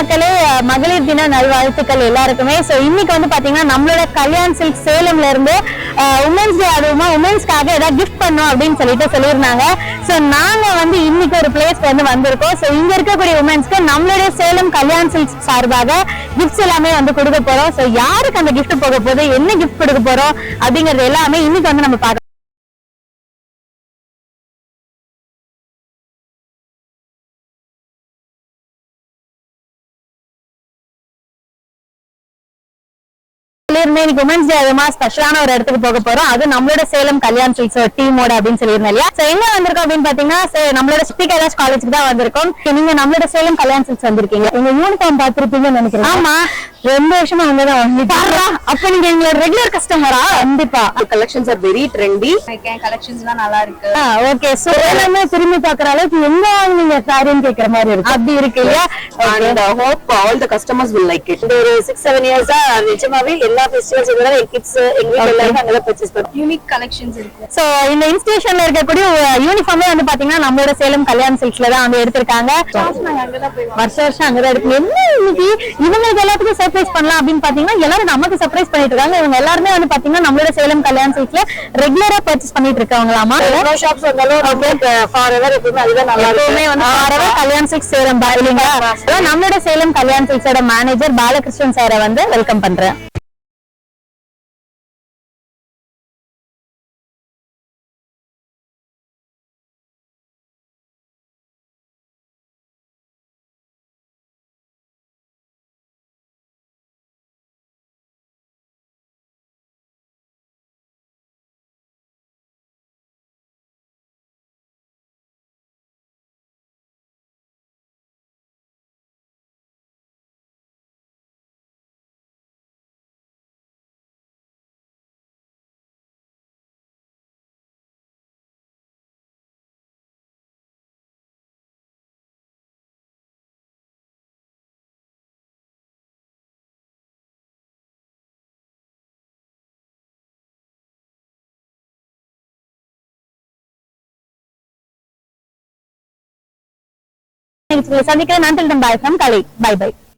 மக்களே மகளிர் தின நல்வாழ்த்துக்கள் எல்லாருக்குமே. சோ இன்னைக்கு வந்து பாத்தீங்கன்னா நம்மளோட கல்யாண் சில்க் சேலம்ல இருந்து உமன்ஸ் டே அதுவுமா உமன்ஸ்க்காக ஏதாவது கிஃப்ட் பண்ணும் அப்படின்னு சொல்லிட்டு சொல்லியிருந்தாங்க. சோ நாங்க வந்து இன்னைக்கு ஒரு பிளேஸ்க்கு வந்து வந்திருக்கோம். சோ இங்க இருக்கக்கூடிய உமன்ஸ்க்கு நம்மளுடைய சேலம் கல்யாண் சில்க் சார்பாக கிஃப்ட்ஸ் எல்லாமே வந்து கொடுக்க போறோம். சோ யாருக்கு அந்த கிஃப்ட் போக போகுது? என்ன கிஃப்ட் கொடுக்க போறோம்? அப்படிங்கறது எல்லாமே இன்னைக்கு வந்து நம்ம பார்க்க சொல்லியிருந்தேன் இன்னைக்கு உமன்ஸ் டே அதுமா ஸ்பெஷலான ஒரு இடத்துக்கு போக போறோம். அது நம்மளோட சேலம் கல்யாண் சில்ஸ் டீமோட அப்படின்னு சொல்லியிருந்தேன் இல்லையா? சோ எங்க வந்திருக்கோம் அப்படின்னு பாத்தீங்கன்னா நம்மளோட ஸ்பீக்கர் காலேஜுக்கு தான் வந்திருக்கோம். நீங்க நம்மளோட சேலம் கல்யாண் சில்ஸ் வந்திருக்கீங்க. உங்க யூனிஃபார்ம் பார்த்திருப்பீங்கன்னு நினைக்கிறேன். ஆமா. ரெண்டு வருஷமா அங்கதான் வாங்கிட்டு அப்ப நீங்க எங்களோட ரெகுலர் கஸ்டமரா கண்டிப்பா. Collections are very trendy. இருக்கேன் கலெக்ஷன்ஸ்லாம் நல்லா இருக்கு. ஓகே சோ எல்லாமே திரும்பி பாக்குற அளவுக்கு எங்க வாங்குனீங்க சாரின்னு கேக்குற மாதிரி இருக்கு. அப்படி இருக்கு இல்லையா? And I hope all the customers will like it. இந்த ஒரு சிக்ஸ் செவன் இயர்ஸா நிஜமாவே எல்லா ஃபெஸ்டிவல்ஸ் கூட என் கிட்ஸ் எங்க வீட்ல எல்லாரும் அங்கதான் பர்ச்சேஸ் பண்ணுவோம் யூனிக் கலெக்ஷன்ஸ் இருக்கு. சோ இந்த இன்ஸ்டிடியூஷன்ல இருக்கக்கூடிய யூனிஃபார்மே வந்து பாத்தீங்கன்னா நம்மளோட சேலம் கல்யாண் சில்க்ஸ்ல தான் வந்து எடுத்திருக்காங்க. வருஷம் வருஷம் அங்கதான் இருக்கு. என்ன இன்னைக்கு இவங்களுக்கு எல்லாத்துக்கும் சர்ப்ரைஸ் பண்ணலாம் அப்படின்னு பாத்தீங்கன்னா எல்லாரும் நமக்கு சர்ப்ரைஸ் பண்ணிட்டு இருக்காங்க. இவங்க எல்லாருமே வந்து பாத்தீங்கன்னா நம்மளோட சேலம் கல்யாண் சில்க்ஸ்ல ரெகுலரா பர்ச்சேஸ் பண்ணிட்டு எவ்வளவு shops வந்தாலும் ஃபார் எவர் எப்பவுமே வந்து forever கல்யாண் சில்க்ஸ் சேலம் பா- இல்லைங்களா அதான் நம்மளோட சேலம் கல்யாண் சில்க்ஸோட மேனேஜர் பாலகிருஷ்ணன் சாரை வந்து வெல்கம் பண்றேன். சந்திக்கிறேன். நன்றி bye. From Kalai bye bye